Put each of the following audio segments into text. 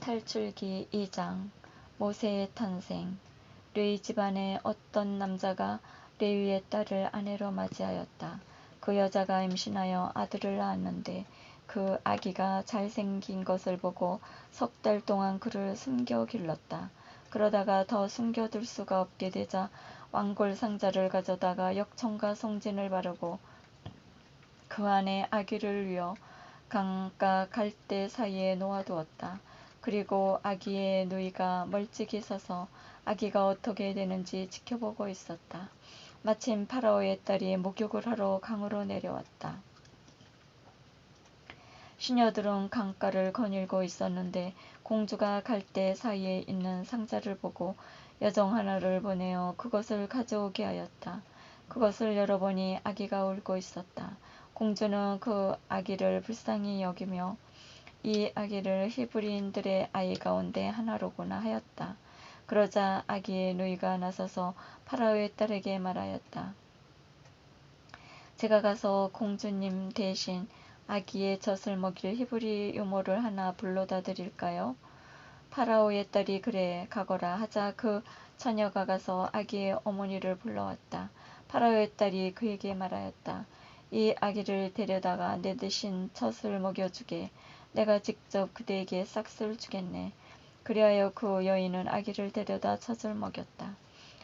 탈출기 2장 모세의 탄생 레위 집안의 어떤 남자가 레위의 딸을 아내로 맞이하였다. 그 여자가 임신하여 아들을 낳았는데 그 아기가 잘생긴 것을 보고 석 달 동안 그를 숨겨 길렀다. 그러다가 더 숨겨둘 수가 없게 되자 왕골 상자를 가져다가 역청과 송진을 바르고 그 안에 아기를 위어 강가 갈대 사이에 놓아두었다. 그리고 아기의 누이가 멀찍이 서서 아기가 어떻게 되는지 지켜보고 있었다. 마침 파라오의 딸이 목욕을 하러 강으로 내려왔다. 시녀들은 강가를 거닐고 있었는데 공주가 갈대 사이에 있는 상자를 보고 여정 하나를 보내어 그것을 가져오게 하였다. 그것을 열어보니 아기가 울고 있었다. 공주는 그 아기를 불쌍히 여기며 이 아기를 히브리인들의 아이 가운데 하나로구나 하였다. 그러자 아기의 누이가 나서서 파라오의 딸에게 말하였다. 제가 가서 공주님 대신 아기의 젖을 먹일 히브리 유모를 하나 불러다 드릴까요? 파라오의 딸이 그래 가거라 하자 그 처녀가 가서 아기의 어머니를 불러왔다. 파라오의 딸이 그에게 말하였다. 이 아기를 데려다가 내 대신 젖을 먹여주게. 내가 직접 그대에게 싹쓸 주겠네. 그리하여 그 여인은 아기를 데려다 젖을 먹였다.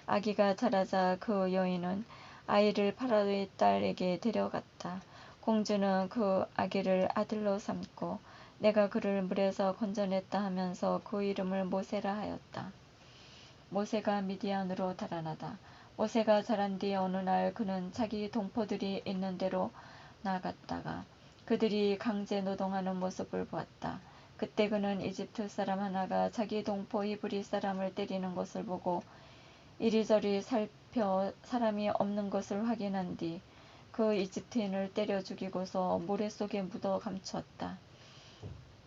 아기가 자라자 그 여인은 아이를 파라오의 딸에게 데려갔다. 공주는 그 아기를 아들로 삼고 내가 그를 물에서 건져냈다 하면서 그 이름을 모세라 하였다. 모세가 미디안으로 달아나다. 모세가 자란 뒤 어느 날 그는 자기 동포들이 있는 대로 나갔다가 그들이 강제 노동하는 모습을 보았다. 그때 그는 이집트 사람 하나가 자기 동포 히브리 사람을 때리는 것을 보고 이리저리 살펴 사람이 없는 것을 확인한 뒤 그 이집트인을 때려 죽이고서 모래 속에 묻어 감추었다.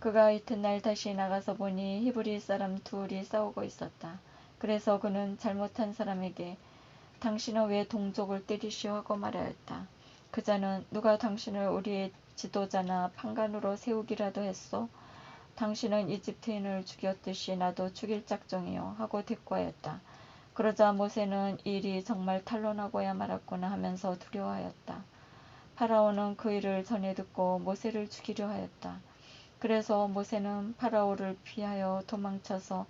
그가 이튿날 다시 나가서 보니 히브리 사람 둘이 싸우고 있었다. 그래서 그는 잘못한 사람에게 당신은 왜 동족을 때리시오 하고 말하였다. 그자는 누가 당신을 우리의 지도자나 판관으로 세우기라도 했소? 당신은 이집트인을 죽였듯이 나도 죽일 작정이요 하고 대꾸하였다. 그러자 모세는 일이 정말 탄론하고야 말았구나 하면서 두려워하였다. 파라오는 그 일을 전해 듣고 모세를 죽이려 하였다. 그래서 모세는 파라오를 피하여 도망쳐서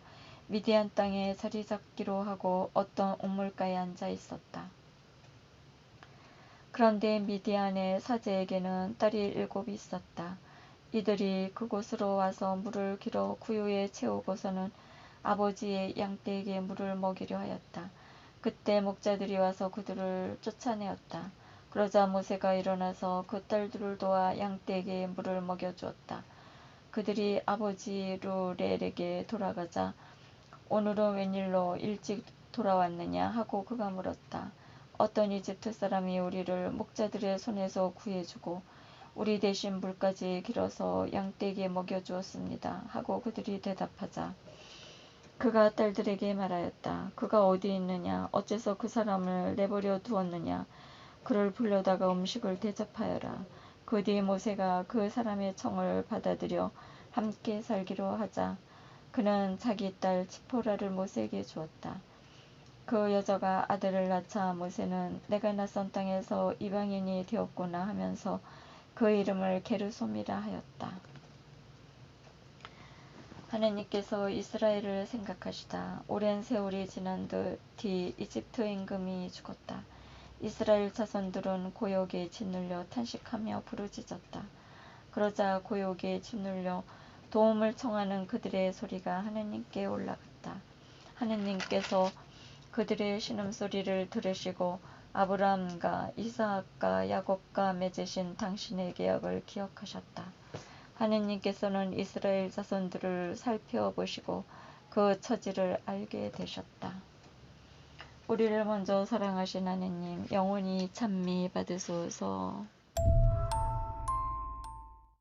미디안 땅에 자리 잡기로 하고 어떤 옥물가에 앉아 있었다. 그런데 미디안의 사제에게는 딸이 일곱이 있었다. 이들이 그곳으로 와서 물을 길어 구유에 채우고서는 아버지의 양떼에게 물을 먹이려 하였다. 그때 목자들이 와서 그들을 쫓아내었다. 그러자 모세가 일어나서 그 딸들을 도와 양떼에게 물을 먹여주었다. 그들이 아버지 루렐에게 돌아가자 오늘은 웬일로 일찍 돌아왔느냐 하고 그가 물었다. 어떤 이집트 사람이 우리를 목자들의 손에서 구해주고 우리 대신 물까지 길어서 양떼에게 먹여주었습니다. 하고 그들이 대답하자 그가 딸들에게 말하였다. 그가 어디 있느냐? 어째서 그 사람을 내버려 두었느냐? 그를 불러다가 음식을 대접하여라. 그 뒤 모세가 그 사람의 청을 받아들여 함께 살기로 하자 그는 자기 딸 치포라를 모세에게 주었다. 그 여자가 아들을 낳자 모세는 내가 낯선 땅에서 이방인이 되었구나 하면서 그 이름을 게르솜이라 하였다. 하느님께서 이스라엘을 생각하시다. 오랜 세월이 지난 뒤 이집트 임금이 죽었다. 이스라엘 자손들은 고역에 짓눌려 탄식하며 부르짖었다. 그러자 고역에 짓눌려 도움을 청하는 그들의 소리가 하느님께 올라갔다. 하느님께서 그들의 신음소리를 들으시고 아브라함과 이사학과 야곱과 맺으신 당신의 계약을 기억하셨다. 하느님께서는 이스라엘 자손들을 살펴보시고 그 처지를 알게 되셨다. 우리를 먼저 사랑하신 하느님 영원히 찬미 받으소서.